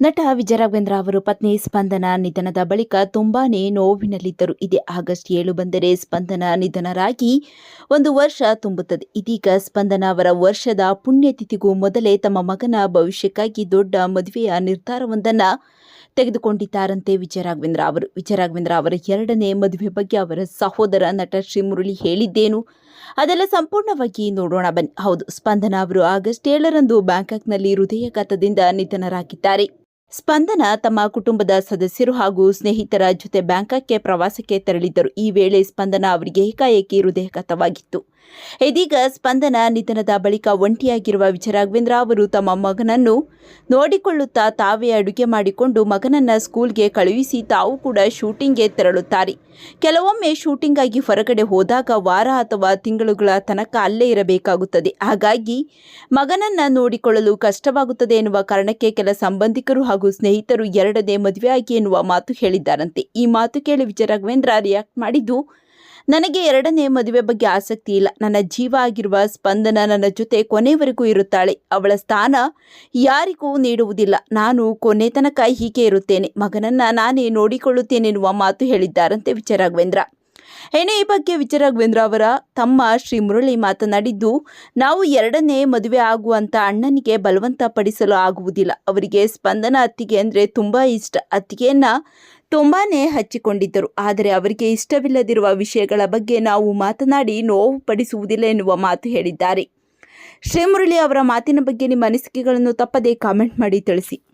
ನಟ ವಿಜಯರಾಘವೇಂದ್ರ ಅವರು ಪತ್ನಿ ಸ್ಪಂದನ ನಿಧನದ ಬಳಿಕ ತುಂಬಾನೇ ನೋವಿನಲ್ಲಿದ್ದರು. ಇದೇ ಆಗಸ್ಟ್ ಏಳು ಬಂದರೆ ಸ್ಪಂದನ ನಿಧನರಾಗಿ ಒಂದು ವರ್ಷ ತುಂಬುತ್ತದೆ. ಇದೀಗ ಸ್ಪಂದನ ಅವರ ವರ್ಷದ ಪುಣ್ಯತಿಥಿಗೂ ಮೊದಲೇ ತಮ್ಮ ಮಗನ ಭವಿಷ್ಯಕ್ಕಾಗಿ ದೊಡ್ಡ ಮದುವೆಯ ನಿರ್ಧಾರವೊಂದನ್ನು ತೆಗೆದುಕೊಂಡಿದ್ದಾರಂತೆ ವಿಜಯರಾಘವೇಂದ್ರ ಅವರು. ವಿಜಯರಾಘವೇಂದ್ರ ಅವರ ಎರಡನೇ ಮದುವೆ ಬಗ್ಗೆ ಅವರ ಸಹೋದರ ನಟ ಶ್ರೀ ಮುರಳಿ ಹೇಳಿದ್ದೇನು? ಅದೆಲ್ಲ ಸಂಪೂರ್ಣವಾಗಿ ನೋಡೋಣ ಬನ್ನಿ. ಹೌದು, ಸ್ಪಂದನ ಅವರು ಆಗಸ್ಟ್ ಏಳರಂದು ಬ್ಯಾಂಕಾಕ್ನಲ್ಲಿ ಹೃದಯಾಘಾತದಿಂದ ನಿಧನರಾಗಿದ್ದಾರೆ. ಸ್ಪಂದನ ತಮ್ಮ ಕುಟುಂಬದ ಸದಸ್ಯರು ಹಾಗೂ ಸ್ನೇಹಿತರ ಜೊತೆ ಬ್ಯಾಂಕಾಕ್ಗೆ ಪ್ರವಾಸಕ್ಕೆ ತೆರಳಿದ್ದರು. ಈ ವೇಳೆ ಸ್ಪಂದನ ಅವರಿಗೆ ಏಕಾಏಕಿ ಹೃದಯಾಘಾತವಾಗಿತ್ತು ಇದೀಗ ಸ್ಪಂದನ ನಿಧನದ ಬಳಿಕ ಒಂಟಿಯಾಗಿರುವ ವಿಜಯರಾಘವೇಂದ್ರ ಅವರು ತಮ್ಮ ಮಗನನ್ನು ನೋಡಿಕೊಳ್ಳುತ್ತಾ ತಾವೇ ಅಡುಗೆ ಮಾಡಿಕೊಂಡು ಮಗನನ್ನು ಸ್ಕೂಲ್ಗೆ ಕಳುಹಿಸಿ ತಾವು ಕೂಡ ಶೂಟಿಂಗ್ಗೆ ತೆರಳುತ್ತಾರೆ. ಕೆಲವೊಮ್ಮೆ ಶೂಟಿಂಗ್ ಆಗಿ ಹೊರಗಡೆ ಹೋದಾಗ ವಾರ ಅಥವಾ ತಿಂಗಳುಗಳ ತನಕ ಅಲ್ಲೇ ಇರಬೇಕಾಗುತ್ತದೆ. ಹಾಗಾಗಿ ಮಗನನ್ನು ನೋಡಿಕೊಳ್ಳಲು ಕಷ್ಟವಾಗುತ್ತದೆ ಎನ್ನುವ ಕಾರಣಕ್ಕೆ ಕೆಲ ಸಂಬಂಧಿಕರು ಹಾಗೂ ಸ್ನೇಹಿತರು ಎರಡನೇ ಮದುವೆಯಾಗಿ ಎನ್ನುವ ಮಾತು ಹೇಳಿದ್ದಾರಂತೆ. ಈ ಮಾತು ಕೇಳಿ ವಿಜಯರಾಘವೇಂದ್ರ ರಿಯಾಕ್ಟ್ ಮಾಡಿದ್ದು ನನಗೆ ಎರಡನೇ ಮದುವೆ ಬಗ್ಗೆ ಆಸಕ್ತಿ ಇಲ್ಲ. ನನ್ನ ಜೀವ ಆಗಿರುವ ಸ್ಪಂದನ ನನ್ನ ಜೊತೆ ಕೊನೆವರೆಗೂ ಇರುತ್ತಾಳೆ. ಅವಳ ಸ್ಥಾನ ಯಾರಿಗೂ ನೀಡುವುದಿಲ್ಲ. ನಾನು ಕೊನೆ ತನಕ ಹೀಗೆ ಇರುತ್ತೇನೆ. ಮಗನನ್ನ ನಾನೇ ನೋಡಿಕೊಳ್ಳುತ್ತೇನೆನ್ನುವ ಮಾತು ಹೇಳಿದ್ದಾರಂತೆ ವಿಜಯರಾಘವೇಂದ್ರ. ಏನೇ ಈ ಬಗ್ಗೆ ವಿಜಯರಾಘವೇಂದ್ರ ಅವರ ತಮ್ಮ ಶ್ರೀ ಮುರಳಿ ಮಾತನಾಡಿದ್ದು, ನಾವು ಎರಡನೇ ಮದುವೆ ಆಗುವಂತ ಅಣ್ಣನಿಗೆ ಬಲವಂತ ಪಡಿಸಲು ಆಗುವುದಿಲ್ಲ. ಅವರಿಗೆ ಸ್ಪಂದನ ಅತ್ತಿಗೆ ಅಂದರೆ ತುಂಬಾ ಇಷ್ಟ. ಅತ್ತಿಗೆಯನ್ನ ತುಂಬಾನೇ ಹಚ್ಚಿಕೊಂಡಿದ್ದರು. ಆದರೆ ಅವರಿಗೆ ಇಷ್ಟವಿಲ್ಲದಿರುವ ವಿಷಯಗಳ ಬಗ್ಗೆ ನಾವು ಮಾತನಾಡಿ ನೋವು ಪಡಿಸುವುದಿಲ್ಲ ಎನ್ನುವ ಮಾತು ಹೇಳಿದ್ದಾರೆ. ಶ್ರೀಮುರಳಿ ಅವರ ಮಾತಿನ ಬಗ್ಗೆ ನಿಮ್ಮ ಅನಿಸಿಕೆಗಳನ್ನು ತಪ್ಪದೇ ಕಾಮೆಂಟ್ ಮಾಡಿ ತಿಳಿಸಿ.